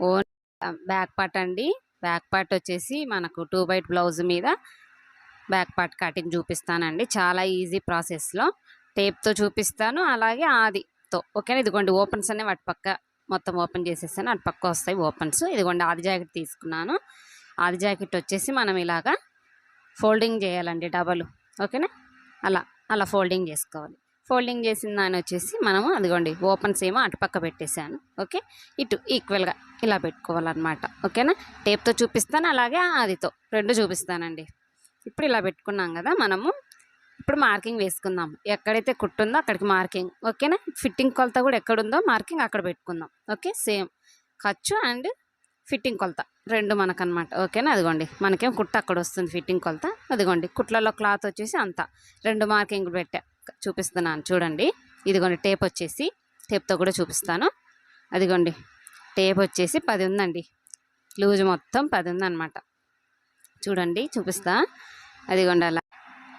Own back part అండి. Back part వచ్చేసి మనకు టూ బైట్ బ్లౌజ్ మీద బ్యాక్ పార్ట్ కటింగ్ చూపిస్తానండి. చాలా ఈజీ ప్రాసెస్లో. టేప్తో చూపిస్తాను. అలాగే ఆదితో. ఓకేనా? ఇదిగోండి ఓపెన్స్ అనేవి అటుపక్క పక్క మొత్తం ఓపెన్ చేసేసాను. అటు పక్క వస్తాయి ఓపెన్స్. ఇదిగోండి ఆది జాకెట్ తీసుకున్నాను. ఆది జాకెట్ వచ్చేసి మనం ఇలాగా ఫోల్డింగ్ చేయాలండి డబల్. ఓకేనా? అలా అలా ఫోల్డింగ్ చేసుకోవాలి. ఫోల్డింగ్ చేసిన దాన్ని వచ్చేసి మనము అదిగోండి ఓపెన్స్ ఏమో అటుపక్క పెట్టేశాను. ఓకే? ఇటు ఈక్వల్గా ఇలా పెట్టుకోవాలన్నమాట. ఓకేనా? టేప్తో చూపిస్తాను అలాగే ఆదితో రెండు చూపిస్తానండి. ఇప్పుడు ఇలా పెట్టుకున్నాం కదా మనము. ఇప్పుడు మార్కింగ్ వేసుకుందాం. ఎక్కడైతే కుట్టుందో అక్కడికి మార్కింగ్. ఓకేనా? ఫిట్టింగ్ కొలత కూడా ఎక్కడుందో మార్కింగ్ అక్కడ పెట్టుకుందాం. ఓకే? సేమ్. ఖర్చు అండ్ ఫిట్టింగ్ కొలత రెండు మనకనమాట ఓకేనా? అదిగోండి. మనకేం కుట్ట అక్కడ వస్తుంది ఫిట్టింగ్ కొలత. అదిగోండి. కుట్లలో క్లాత్ వచ్చేసి అంతా. రెండు మార్కింగ్ పెట్టా. చూపిస్తున్నాను. చూడండి. ఇదిగోండి టేప్ వచ్చేసి టేప్తో కూడా చూపిస్తాను. అదిగోండి టేప్ వచ్చేసి పది ఉందండి. లూజ్ మొత్తం పది ఉందన్నమాట. చూడండి చూపిస్తా. అదిగోండి అలా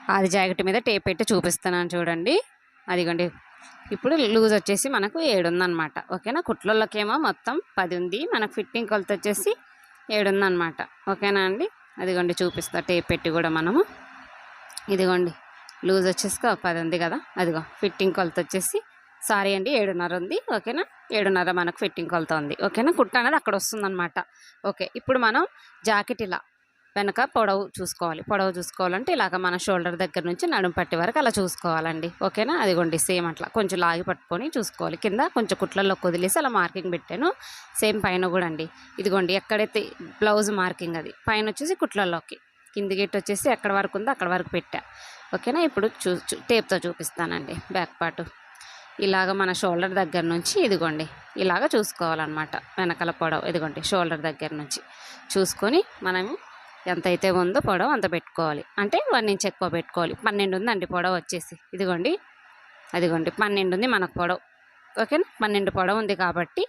అది జాకెట్ మీద టేప్ పెట్టి చూపిస్తున్నాను చూడండి. అదిగోండి ఇప్పుడు లూజ్ వచ్చేసి మనకు ఏడు ఉందన్నమాట. ఓకేనా? కుట్లలోకేమో మొత్తం పది ఉంది. మనకు ఫిట్టింగ్ కొలత వచ్చేసి ఏడు ఉందన్నమాట. ఓకేనా అండి? అదిగోండి చూపిస్తా. టేప్ పెట్టి కూడా మనము. ఇదిగోండి లూజ్ వచ్చేసి పది ఉంది కదా అదిగో ఫిట్టింగ్ కొలత వచ్చేసి సారీ అండి ఏడున్నర ఉంది ఓకేనా? ఏడున్నర మనకు ఫిట్టింగ్ కొలత ఉంది ఓకేనా? కుట్ట అనేది అక్కడ వస్తుందన్నమాట. ఓకే ఇప్పుడు మనం జాకెట్ ఇలా వెనక పొడవు చూసుకోవాలి. పొడవు చూసుకోవాలంటే ఇలాగ మన షోల్డర్ దగ్గర నుంచి నడుము పట్టి వరకు అలా చూసుకోవాలండి ఓకేనా? అదిగోండి సేమ్ అట్లా. కొంచెం లాగి పట్టుకొని చూసుకోవాలి. కింద కొంచెం కుట్లలో వదిలేసి అలా మార్కింగ్ పెట్టాను. సేమ్ పైన కూడా అండి. ఇదిగోండి ఎక్కడైతే బ్లౌజ్ మార్కింగ్ అది పైన వచ్చేసి కుట్లలోకి కింది గేట్ వచ్చేసి ఎక్కడ వరకు ఉందో అక్కడ వరకు పెట్టా. ఓకేనా? ఇప్పుడు చూ టేప్తో చూపిస్తానండి బ్యాక్ పార్ట్. ఇలాగ మన షోల్డర్ దగ్గర నుంచి ఇదిగోండి ఇలాగ చూసుకోవాలన్నమాట. వెనకాల పొడవు ఇదిగోండి షోల్డర్ దగ్గర నుంచి. చూసుకొని మనము ఎంత అయితే ఉందో పొడవు అంత పెట్టుకోవాలి. అంటే వన్ ఇంచ్ ఎక్కువ పెట్టుకోవాలి. పన్నెండు ఉందండి పొడవు వచ్చేసి. ఇదిగోండి అదిగోండి పన్నెండు ఉంది మనకు పొడవు. ఓకేనా? పన్నెండు పొడవు ఉంది కాబట్టి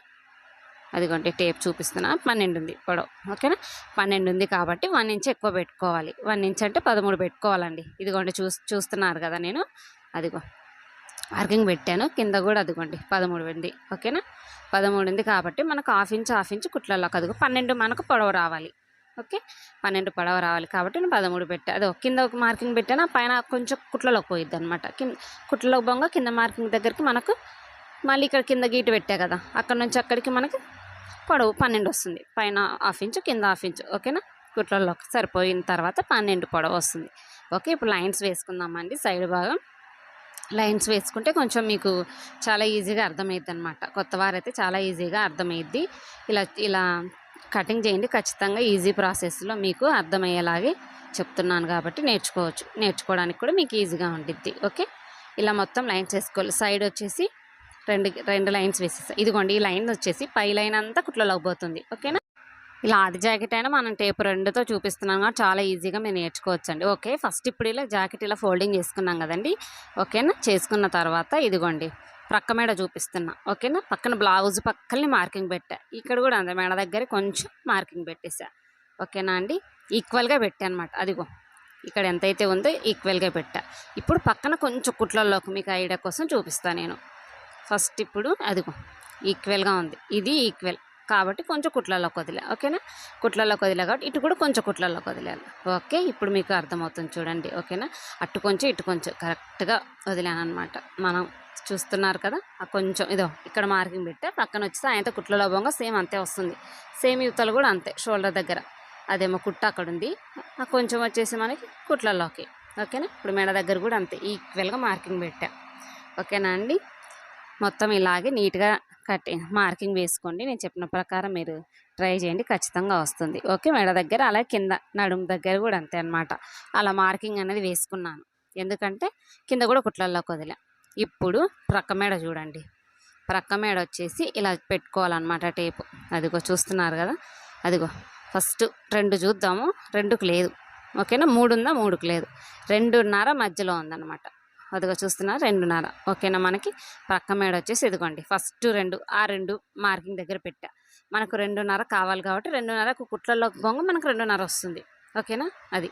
అదిగోండి టేప్ చూపిస్తున్నా. పన్నెండు ఉంది పొడవు. ఓకేనా? పన్నెండు ఉంది కాబట్టి వన్ ఇంచ్ ఎక్కువ పెట్టుకోవాలి. వన్ ఇంచ్ అంటే పదమూడు పెట్టుకోవాలండి. ఇదిగోండి చూ చూస్తున్నారు కదా నేను. అదిగో మార్కింగ్ పెట్టాను. కింద కూడా అదిగోండి పదమూడు ఉంది ఓకేనా? పదమూడు ఉంది కాబట్టి మనకు హాఫ్ ఇంచ్ హాఫ్ ఇంచ్ కుట్లలో అదిగో పన్నెండు మనకు పొడవు రావాలి. ఓకే? పన్నెండు పొడవ రావాలి కాబట్టి నేను పదమూడు పెట్టా. అదో కింద ఒక మార్కింగ్ పెట్టాను. ఆ పైన కొంచెం కుట్లలోకి పోయిద్ది అనమాట కింద కుట్లలో బొంగ కింద మార్కింగ్ దగ్గరికి మనకు మళ్ళీ ఇక్కడ కింద గీటు పెట్టా కదా. అక్కడ నుంచి అక్కడికి మనకి పొడవు పన్నెండు వస్తుంది పైన హాఫ్ ఇంచు కింద హాఫ్ ఇంచు ఓకేనా? కుట్లలో సరిపోయిన తర్వాత పన్నెండు పొడవు వస్తుంది. ఓకే ఇప్పుడు లైన్స్ వేసుకుందామండి సైడ్ భాగం. లైన్స్ వేసుకుంటే కొంచెం మీకు చాలా ఈజీగా అర్థమైద్ది అనమాట కొత్త వారైతే చాలా ఈజీగా అర్థమైద్ది. ఇలా ఇలా కటింగ్ చేయండి ఖచ్చితంగా ఈజీ ప్రాసెస్లో మీకు అర్థమయ్యేలాగే చెప్తున్నాను కాబట్టి నేర్చుకోవచ్చు. నేర్చుకోవడానికి కూడా మీకు ఈజీగా ఉండిద్ది. ఓకే? ఇలా మొత్తం లైన్స్ వేసుకోవాలి. సైడ్ వచ్చేసి రెండు రెండు లైన్స్ వేసేస్తాం ఇదిగోండి ఈ లైన్ వచ్చేసి పై లైన్ అంతా కుట్లలోకి పోతుంది. ఓకేనా? ఇలా ఆది జాకెట్ అయినా మనం టేపు రెండుతో చూపిస్తున్నాం కాబట్టి చాలా ఈజీగా మీరు నేర్చుకోవచ్చు అండి ఓకే ఫస్ట్ ఇప్పుడు ఇలా జాకెట్ ఇలా ఫోల్డింగ్ చేసుకున్నాం కదండి. ఓకేనా? చేసుకున్న తర్వాత ఇదిగోండి ప్రక్క మేడ చూపిస్తున్నా. ఓకేనా? పక్కన బ్లౌజ్ పక్కనే మార్కింగ్ పెట్టా. ఇక్కడ కూడా అంత మేడ దగ్గర కొంచెం మార్కింగ్ పెట్టేసా. ఓకేనా అండి? ఈక్వల్గా పెట్టా అనమాట అదిగో ఇక్కడ ఎంతైతే ఉందో ఈక్వల్గా పెట్టా. ఇప్పుడు పక్కన కొంచెం కుట్లలోకి మీకు ఐడియా కోసం చూపిస్తాను నేను. ఫస్ట్ ఇప్పుడు అదిగో ఈక్వల్గా ఉంది. ఇది ఈక్వల్. కాబట్టి కొంచెం కుట్లలోకి వదిలే ఓకేనా? కుట్లలోకి వదిలే కాబట్టి ఇటు కూడా కొంచెం కుట్లలోకి వదిలేయాలి ఓకే ఇప్పుడు మీకు అర్థమవుతుంది చూడండి ఓకేనా? అటు కొంచెం ఇటు కొంచెం. కరెక్ట్గా వదిలాను అనమాట మనం చూస్తున్నారు కదా ఆ కొంచెం ఇదో ఇక్కడ మార్కింగ్ పెట్టా పక్కన వచ్చి సాయంత్రం కుట్లలో బొంగ సేమ్ అంతే వస్తుంది. సేమ్ యువతలు కూడా అంతే షోల్డర్ దగ్గర. అదేమో కుట్ట అక్కడ ఉంది ఆ కొంచెం వచ్చేసి మనకి కుట్లలోకి ఓకేనా? ఇప్పుడు మెడ దగ్గర కూడా అంతే ఈక్వల్గా మార్కింగ్ పెట్టా. ఓకేనా అండి? మొత్తం ఇలాగే నీట్గా కట్టి మార్కింగ్ వేసుకోండి. నేను చెప్పిన ప్రకారం మీరు ట్రై చేయండి. ఖచ్చితంగా వస్తుంది. ఓకే? మెడ దగ్గర అలా కింద నడుము దగ్గర కూడా అంతే అనమాట అలా మార్కింగ్ అనేది వేసుకున్నాను. ఎందుకంటే కింద కూడా కుట్లల్లోకి వదిలే ఇప్పుడు ప్రక్క మేడ చూడండి. ప్రక్క మేడ వచ్చేసి ఇలా పెట్టుకోవాలన్నమాట టేపు. అదిగో చూస్తున్నారు కదా? అదిగో ఫస్ట్ రెండు చూద్దాము. రెండుకు లేదు. ఓకేనా? మూడు ఉందా మూడుకు లేదు. రెండున్నర మధ్యలో ఉందన్నమాట. అదిగో చూస్తున్నారు రెండున్నర. ఓకేనా మనకి? ప్రక్క మేడ వచ్చేసి ఇదిగోండి. ఫస్ట్ రెండు ఆ రెండు మార్కింగ్ దగ్గర పెట్టా. మనకు రెండున్నర కావాలి కాబట్టి రెండున్నరకు కుట్లలో బొంగ మనకు రెండున్నర వస్తుంది. ఓకేనా? అది.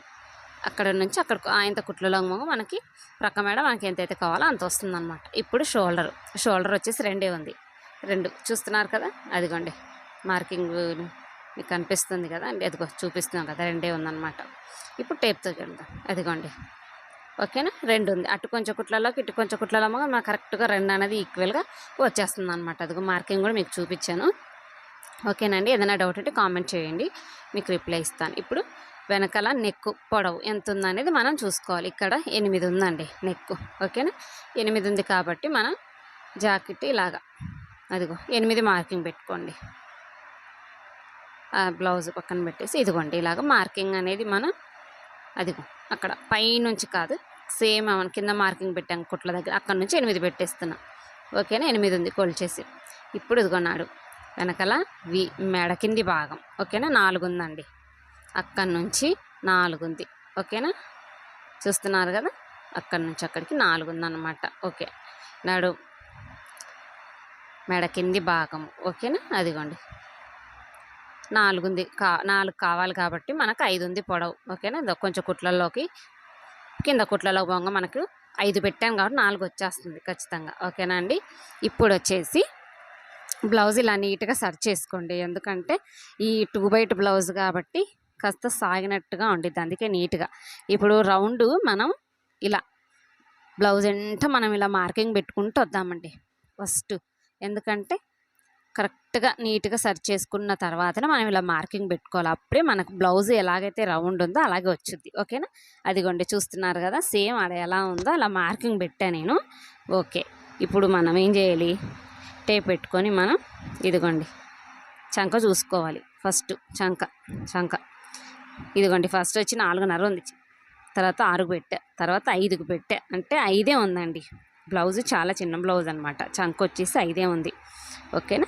అక్కడ నుంచి అక్కడ ఆయనత కుట్లలో బొంగ మనకి ప్రక్క మేడ మనకి ఎంతైతే కావాలో అంత వస్తుందన్నమాట. ఇప్పుడు షోల్డర్. షోల్డర్ వచ్చేసి రెండే ఉంది. రెండు. చూస్తున్నారు కదా? అదిగోండి. మార్కింగ్ మీకు కనిపిస్తుంది కదా? అండి అదిగో చూపిస్తున్నాం కదా? రెండే ఉందన్నమాట. ఇప్పుడు టేప్తో చూద్దాం. అదిగోండి. ఓకేనా? రెండు ఉంది అటు కొంచెం కుట్లలోకి ఇటు కొంచెం కుట్లలో మాకు కరెక్ట్గా రెండు అనేది ఈక్వల్గా వచ్చేస్తుంది అనమాట అదిగో మార్కింగ్ కూడా మీకు చూపించాను. ఓకేనండి? ఏదైనా డౌట్ ఉంటే కామెంట్ చేయండి. మీకు రిప్లై ఇస్తాను. ఇప్పుడు వెనకాల నెక్ పొడవు ఎంత ఉందనేది మనం చూసుకోవాలి. ఇక్కడ ఎనిమిది ఉందండి నెక్ ఓకేనా? ఎనిమిది ఉంది కాబట్టి మనం జాకెట్ ఇలాగా. అదిగో ఎనిమిది మార్కింగ్ పెట్టుకోండి. బ్లౌజ్ పక్కన పెట్టేసి ఇదిగోండి ఇలాగ మార్కింగ్ అనేది మనం అదిగో అక్కడ పైనుంచి కాదు సేమ్ మనం కింద మార్కింగ్ పెట్టాం కుట్ల దగ్గర అక్కడ నుంచి ఎనిమిది పెట్టేస్తున్నా. ఓకేనా? ఎనిమిది ఉంది కొలిచేసి. ఇప్పుడు ఇదిగొన్నాడు వెనకాల వి మెడ కింది భాగం. ఓకేనా? నాలుగు ఉందండి అక్కడి నుంచి నాలుగు ఉంది ఓకేనా? చూస్తున్నారు కదా? అక్కడి నుంచి అక్కడికి నాలుగు ఉందన్నమాట ఓకే. నడు మెడ కింది భాగం. ఓకేనా? అదిగోండి. నాలుగు ఉంది కా నాలుగు కావాలి కాబట్టి మనకు ఐదు ఉంది పొడవు. ఓకేనా? ఇదో కొంచెం కుట్లలోకి కింద కుట్లలో పోగా మనకు ఐదు పెట్టాం కాబట్టి నాలుగు వచ్చేస్తుంది ఖచ్చితంగా. ఓకేనా అండి? ఇప్పుడు వచ్చేసి బ్లౌజ్ ఇలా నీట్గా సర్చ్ చేసుకోండి. ఎందుకంటే ఈ టూ బైట్ బ్లౌజ్ కాబట్టి కాస్త సాగినట్టుగా ఉండిద్ది. అందుకే నీట్గా. ఇప్పుడు రౌండ్ మనం ఇలా బ్లౌజ్ ఎంట మనం ఇలా మార్కింగ్ పెట్టుకుంటూ వద్దామండి. ఫస్ట్. ఎందుకంటే కరెక్ట్గా నీట్గా సర్చ్ చేసుకున్న తర్వాత మనం ఇలా మార్కింగ్ పెట్టుకోవాలి. అప్పుడే మనకు బ్లౌజ్ ఎలాగైతే రౌండ్ ఉందో అలాగే వచ్చింది ఓకేనా? అదిగోండి చూస్తున్నారు కదా సేమ్ అది ఎలా ఉందో అలా మార్కింగ్ పెట్టా నేను. ఓకే ఇప్పుడు మనం ఏం చేయాలి? టేప్ పెట్టుకొని మనం ఇదిగోండి చంక చూసుకోవాలి ఫస్ట్. చంక చంక. ఇదిగోండి ఫస్ట్ వచ్చి నాలుగున్నర ఉంది. తర్వాత ఆరుకు పెట్టా తర్వాత ఐదుకు పెట్టా. అంటే ఐదే ఉందండి. బ్లౌజ్ చాలా చిన్న బ్లౌజ్ అనమాట చంక వచ్చేసి ఐదే ఉంది. ఓకేనా?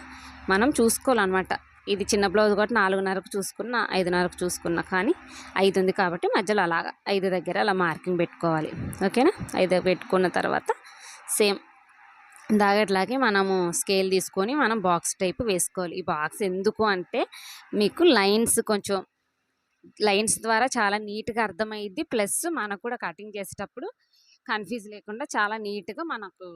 మనం చూసుకోవాలన్నమాట. ఇది చిన్న బ్లౌజ్ కాబట్టి నాలుగున్నరకు చూసుకున్న ఐదున్నరకు చూసుకున్నా కానీ ఐదు ఉంది కాబట్టి మధ్యలో అలాగా ఐదు దగ్గర అలా మార్కింగ్ పెట్టుకోవాలి. ఓకేనా? ఐదు పెట్టుకున్న తర్వాత సేమ్ దాగట్లాగే మనము స్కేల్ తీసుకొని మనం బాక్స్ టైప్ వేసుకోవాలి. ఈ బాక్స్ ఎందుకు అంటే మీకు లైన్స్ కొంచెం లైన్స్ ద్వారా చాలా నీట్గా అర్థమైద్ది. ప్లస్ మనకు కూడా కటింగ్ చేసేటప్పుడు కన్ఫ్యూజ్ లేకుండా చాలా నీట్గా మనకు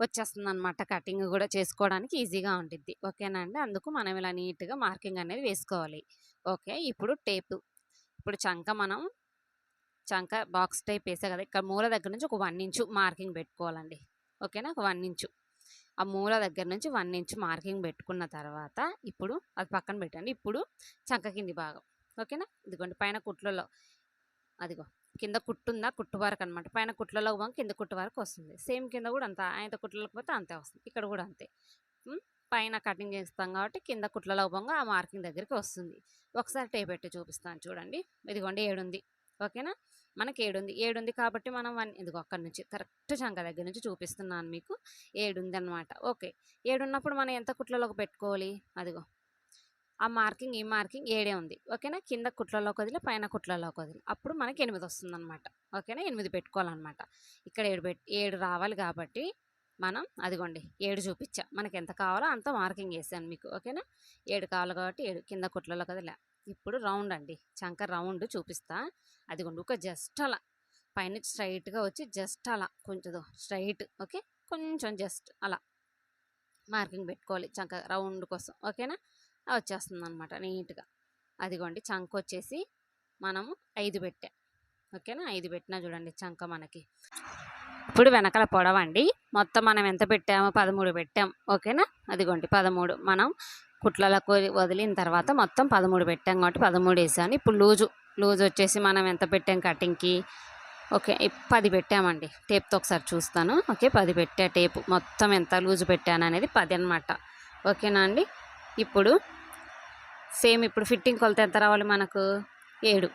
వచ్చేస్తుంది అనమాట కటింగ్ కూడా చేసుకోవడానికి ఈజీగా ఉంటుంది ఓకేనా అండి? అందుకు మనం ఇలా నీట్గా మార్కింగ్ అనేది వేసుకోవాలి. ఓకే? ఇప్పుడు టేపు. ఇప్పుడు చంక మనం చంక బాక్స్ టైప్ వేసే కదా ఇక్కడ మూల దగ్గర నుంచి ఒక వన్ ఇంచు మార్కింగ్ పెట్టుకోవాలండి. ఓకేనా? ఒక వన్ ఇంచు. ఆ మూల దగ్గర నుంచి వన్ ఇంచ్ మార్కింగ్ పెట్టుకున్న తర్వాత ఇప్పుడు అది పక్కన పెట్టండి. ఇప్పుడు చంక కింది భాగం. ఓకేనా? ఇదిగోండి పైన కుట్లలో అదిగో కింద కుట్టుందా? కుట్టు వరకు అనమాట పైన కుట్లలో పోగా కింద కుట్టు వరకు వస్తుంది. సేమ్ కింద కూడా అంత. ఆయన కుట్లలోకి పోతే అంతే వస్తుంది. ఇక్కడ కూడా అంతే. పైన కటింగ్ చేస్తాం కాబట్టి కింద కుట్లలోకి పోగా ఆ మార్కింగ్ దగ్గరికి వస్తుంది. ఒకసారి టేప్ పెట్టి చూపిస్తాను చూడండి. ఇదిగోండి ఏడుంది. ఓకేనా? మనకి ఏడుంది. ఏడుంది కాబట్టి మనం వన్ ఇదిగో అక్కడి నుంచి కరెక్ట్ చంక దగ్గర నుంచి చూపిస్తున్నాను మీకు. ఏడుంది అనమాట ఓకే. ఏడున్నప్పుడు మనం ఎంత కుట్లలోకి పెట్టుకోవాలి? అదిగో. ఆ మార్కింగ్ ఈ మార్కింగ్ ఏడే ఉంది. ఓకేనా? కింద కుట్లలోకి వదిలి పైన కుట్లలోకి వదిలి అప్పుడు మనకి ఎనిమిది వస్తుంది అనమాట ఓకేనా? ఎనిమిది పెట్టుకోవాలన్నమాట. ఇక్కడ ఏడు పెట్ ఏడు రావాలి కాబట్టి మనం అదిగోండి ఏడు చూపించా. మనకి ఎంత కావాలో అంత మార్కింగ్ వేసాను మీకు. ఓకేనా? ఏడు కావాలి కాబట్టి ఏడు కింద కుట్లలో కదిలే ఇప్పుడు రౌండ్ అండి. చంక రౌండ్ చూపిస్తా. అదిగోండి ఒక జస్ట్ అలా. పైన స్ట్రైట్గా వచ్చి జస్ట్ అలా. కొంచెం స్ట్రైట్. ఓకే? కొంచెం జస్ట్ అలా. మార్కింగ్ పెట్టుకోవాలి చంక రౌండ్ కోసం. ఓకేనా? వచ్చేస్తుంది అనమాట నీట్గా. అదిగోండి చంక వచ్చేసి మనము ఐదు పెట్టా. ఓకేనా? ఐదు పెట్టినా చూడండి చంక మనకి. ఇప్పుడు వెనకాల పొడవండి. మొత్తం మనం ఎంత పెట్టామో పదమూడు పెట్టాం. ఓకేనా? అదిగోండి పదమూడు. మనం కుట్లలకు వదిలిన తర్వాత మొత్తం పదమూడు పెట్టాం కాబట్టి పదమూడు వేసాను. ఇప్పుడు లూజు. లూజ్ వచ్చేసి మనం ఎంత పెట్టాం కటింగ్కి? ఓకే పది పెట్టామండి. టేప్తో ఒకసారి చూస్తాను. ఓకే పది పెట్టా టేపు. మొత్తం ఎంత లూజు పెట్టాను అనేది పది అనమాట ఓకేనా అండి? ఇప్పుడు సేమ్ ఇప్పుడు ఫిట్టింగ్ కొలత ఎంత రావాలి మనకు? ఏడు.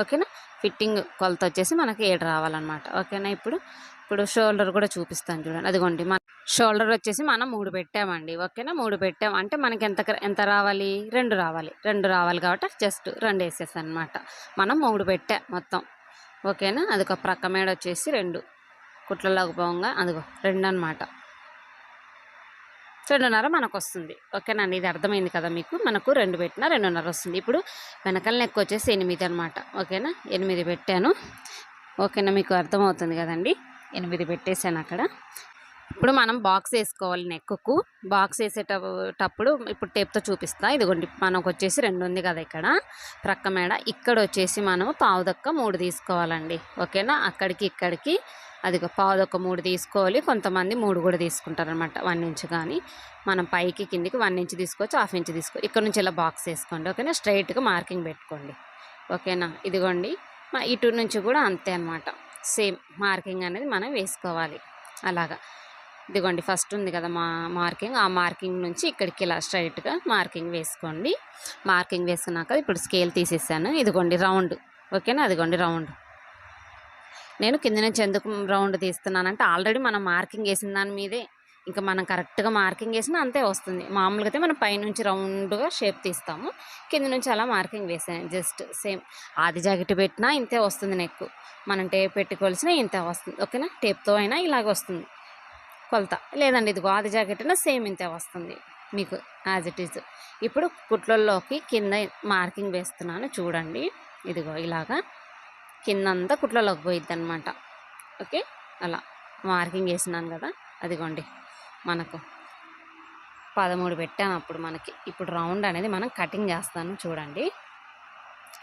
ఓకేనా? ఫిట్టింగ్ కొలత వచ్చేసి మనకి ఏడు రావాలన్నమాట. ఓకేనా? ఇప్పుడు ఇప్పుడు షోల్డర్ కూడా చూపిస్తాను చూడండి. అదిగోండి మన షోల్డర్ వచ్చేసి మనం మూడు పెట్టామండి. ఓకేనా? మూడు పెట్టాం. అంటే మనకి ఎంత ఎంత రావాలి? రెండు రావాలి. రెండు రావాలి కాబట్టి జస్ట్ రెండు వేసేసాను అనమాట మనం మూడు పెట్టా మొత్తం. ఓకేనా? అది ఒక ప్రక్క మేడ వచ్చేసి రెండు. కుట్లలోకి పోగా అదిగో రెండు అనమాట రెండున్నర మనకు వస్తుంది ఓకేనండి ఇది అర్థమైంది కదా మీకు? మనకు రెండు పెట్టిన రెండున్నర వస్తుంది. ఇప్పుడు వెనకాల నెక్ వచ్చేసి ఎనిమిది అనమాట ఓకేనా? ఎనిమిది పెట్టాను. ఓకేనా? మీకు అర్థమవుతుంది కదండి? ఎనిమిది పెట్టేశాను అక్కడ. ఇప్పుడు మనం బాక్స్ వేసుకోవాలి నెక్కు బాక్స్ వేసేటప్పుడు ఇప్పుడు టేప్తో చూపిస్తా. ఇదిగోండి మనకు వచ్చేసి రెండు ఉంది కదా ఇక్కడ. ప్రక్క మేడ. ఇక్కడ వచ్చేసి మనము పావుదక్క మూడు తీసుకోవాలండి. ఓకేనా? అక్కడికి ఇక్కడికి అది ఒక మూడు తీసుకోవాలి. కొంతమంది మూడు కూడా తీసుకుంటారు అనమాట వన్ ఇంచ్ కానీ మనం పైకి కిందికి వన్ ఇంచ్ తీసుకోవచ్చు హాఫ్ ఇంచ్ తీసుకో ఇక్కడ నుంచి ఇలా బాక్స్ వేసుకోండి. ఓకేనా? స్ట్రైట్గా మార్కింగ్ పెట్టుకోండి. ఓకేనా? ఇదిగోండి. మా ఇటు నుంచి కూడా అంతే అనమాట సేమ్ మార్కింగ్ అనేది మనం వేసుకోవాలి. అలాగా. ఇదిగోండి ఫస్ట్ ఉంది కదా మా మార్కింగ్. ఆ మార్కింగ్ నుంచి ఇక్కడికి ఇలా స్ట్రైట్గా మార్కింగ్ వేసుకోండి. మార్కింగ్ వేసుకున్నాక ఇప్పుడు స్కేల్ తీసేసాను. ఇదిగోండి రౌండ్. ఓకేనా? అదిగోండి రౌండ్. నేను కింద నుంచి ఎందుకు రౌండ్ తీస్తున్నానంటే ఆల్రెడీ మనం మార్కింగ్ వేసిన దాని మీదే ఇంకా మనం కరెక్ట్గా మార్కింగ్ వేసినా అంతే వస్తుంది. మామూలుగా అయితే మనం పైనుంచి రౌండ్గా షేప్ తీస్తాము. కింద నుంచి అలా మార్కింగ్ వేసాను జస్ట్ సేమ్ ఆది జాకెట్ పెట్టినా ఇంతే వస్తుంది నెక్ మనం టేప్ పెట్టుకోవాల్సిన ఇంతే వస్తుంది. ఓకేనా? టేప్తో అయినా ఇలాగ వస్తుంది. కొలత. లేదండి ఇదిగో ఆది జాకెట్ అయినా సేమ్ ఇంతే వస్తుంది మీకు యాజ్ ఇట్ ఈజ్. ఇప్పుడు కుట్లల్లోకి కింద మార్కింగ్ వేస్తున్నాను చూడండి. ఇదిగో ఇలాగా కిందంతా కుట్లలోకి పోయిద్ది అనమాట ఓకే? అలా. మార్కింగ్ వేసినాను కదా. అదిగోండి. మనకు పదమూడు పెట్టాను అప్పుడు మనకి. ఇప్పుడు రౌండ్ అనేది మనం కటింగ్ చేస్తాను చూడండి.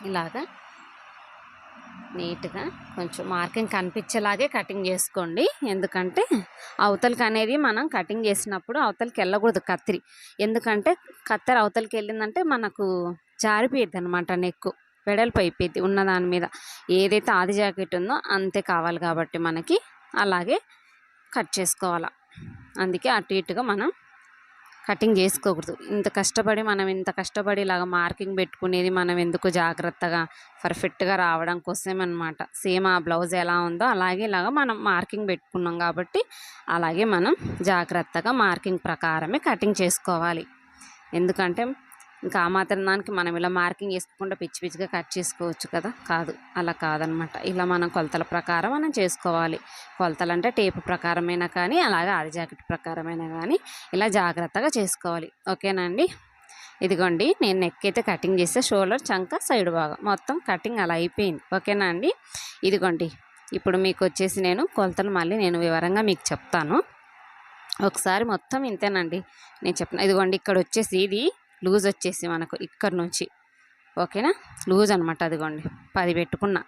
ఇలాగా నీట్గా కొంచెం మార్కింగ్ కనిపించేలాగే కటింగ్ చేసుకోండి. ఎందుకంటే అవతలకి అనేది మనం కటింగ్ చేసినప్పుడు అవతలకి వెళ్ళకూడదు కత్తిరి ఎందుకంటే కత్తెర అవతలకి వెళ్ళిందంటే మనకు జారిపోయిద్ది అనమాట నెక్కు. వెడల్పు అయిపోయింది ఉన్న దాని మీద. ఏదైతే ఆది జాకెట్ ఉందో అంతే కావాలి కాబట్టి మనకి అలాగే కట్ చేసుకోవాలి. అందుకే అటు ఇటుగా మనం కటింగ్ చేసుకోకూడదు. ఇంత కష్టపడి మనం ఇంత కష్టపడి ఇలాగ మార్కింగ్ పెట్టుకునేది మనం ఎందుకు జాగ్రత్తగా పర్ఫెక్ట్గా రావడం కోసం అనమాట సేమ్ ఆ బ్లౌజ్ ఎలా ఉందో అలాగే ఇలాగ మనం మార్కింగ్ పెట్టుకున్నాం కాబట్టి అలాగే మనం జాగ్రత్తగా మార్కింగ్ ప్రకారమే కటింగ్ చేసుకోవాలి. ఎందుకంటే ఇంకా ఆ మాత్రం దానికి మనం ఇలా మార్కింగ్ వేసుకోకుండా పిచ్చి పిచ్చిగా కట్ చేసుకోవచ్చు కదా? కాదు. అలా కాదనమాట. ఇలా మనం కొలతల ప్రకారం మనం చేసుకోవాలి. కొలతలు అంటే టేపు ప్రకారమైనా కానీ అలాగే ఆది జాకెట్ ప్రకారమైనా కానీ ఇలా జాగ్రత్తగా చేసుకోవాలి. ఓకేనండి ఇదిగోండి నేను నెక్ అయితే కటింగ్ చేస్తే షోల్డర్ చంక సైడ్ భాగం. మొత్తం కటింగ్ అలా అయిపోయింది. ఓకేనా అండి? ఇదిగోండి ఇప్పుడు మీకు వచ్చేసి నేను కొలతలు మళ్ళీ నేను వివరంగా మీకు చెప్తాను. ఒకసారి మొత్తం ఇంతేనండి. నేను చెప్పిన ఇదిగోండి ఇక్కడ వచ్చేసి ఇది లూజ్ వచ్చేసి మనకు ఇక్కడ నుంచి ఓకేనా? లూజ్ అనమాట అదిగోండి. పది పెట్టుకున్న.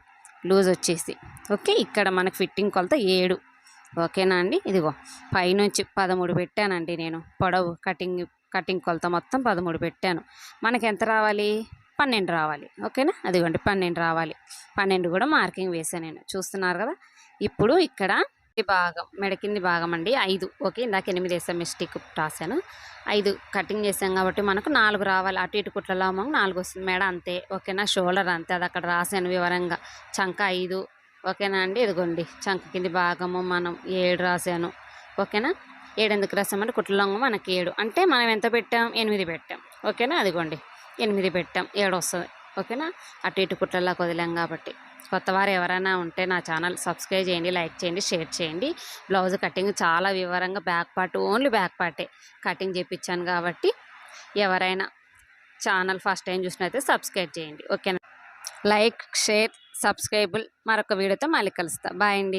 లూజ్ వచ్చేసి. ఓకే ఇక్కడ మనకు ఫిట్టింగ్ కొలత ఏడు. ఓకేనా అండి? ఇదిగో పైనుంచి పదమూడు పెట్టానండి నేను. పొడవు కటింగ్ కటింగ్ కొలత మొత్తం పదమూడు పెట్టాను. మనకి ఎంత రావాలి? పన్నెండు రావాలి. ఓకేనా? అదిగోండి పన్నెండు రావాలి. పన్నెండు కూడా మార్కింగ్ వేసాను నేను. చూస్తున్నారు కదా? ఇప్పుడు ఇక్కడ భాగం మెడ కింది భాగం అండి. ఐదు ఓకే? ఇందాక ఎనిమిది వేసాం మిస్టేక్ రాశాను. ఐదు కటింగ్ చేసాం కాబట్టి మనకు నాలుగు రావాలి. అటు ఇటు కుట్లలో మనకు నాలుగు వస్తుంది. మెడ అంతే ఓకేనా? షోల్డర్ అంతే. అది అక్కడ రాశాను వివరంగా. చంక ఐదు ఓకేనా అండి? ఇదిగోండి. చంక కింది భాగము మనం ఏడు రాశాను. ఓకేనా? ఏడు ఎందుకు రాసామంటే కుట్లొంగ మనకి ఏడు. అంటే మనం ఎంత పెట్టాం? ఎనిమిది పెట్టాం. ఓకేనా? అదిగోండి. ఎనిమిది పెట్టాం. ఏడు వస్తుంది. ఓకేనా? అటు ఇటు కుట్లలో వదిలాం కాబట్టి. కొత్త వారు ఎవరైనా ఉంటే నా ఛానల్ సబ్స్క్రైబ్ చేయండి లైక్ చేయండి షేర్ చేయండి. బ్లౌజ్ కటింగ్ చాలా వివరంగా బ్యాక్ పార్ట్ ఓన్లీ బ్యాక్ పార్టే కటింగ్ చేయించాను కాబట్టి ఎవరైనా ఛానల్ ఫస్ట్ టైం చూసినైతే సబ్స్క్రైబ్ చేయండి. ఓకేనా? లైక్ షేర్ సబ్స్క్రైబుల్. మరొక వీడియోతో మళ్ళీ కలుస్తా. బాయ్ అండి.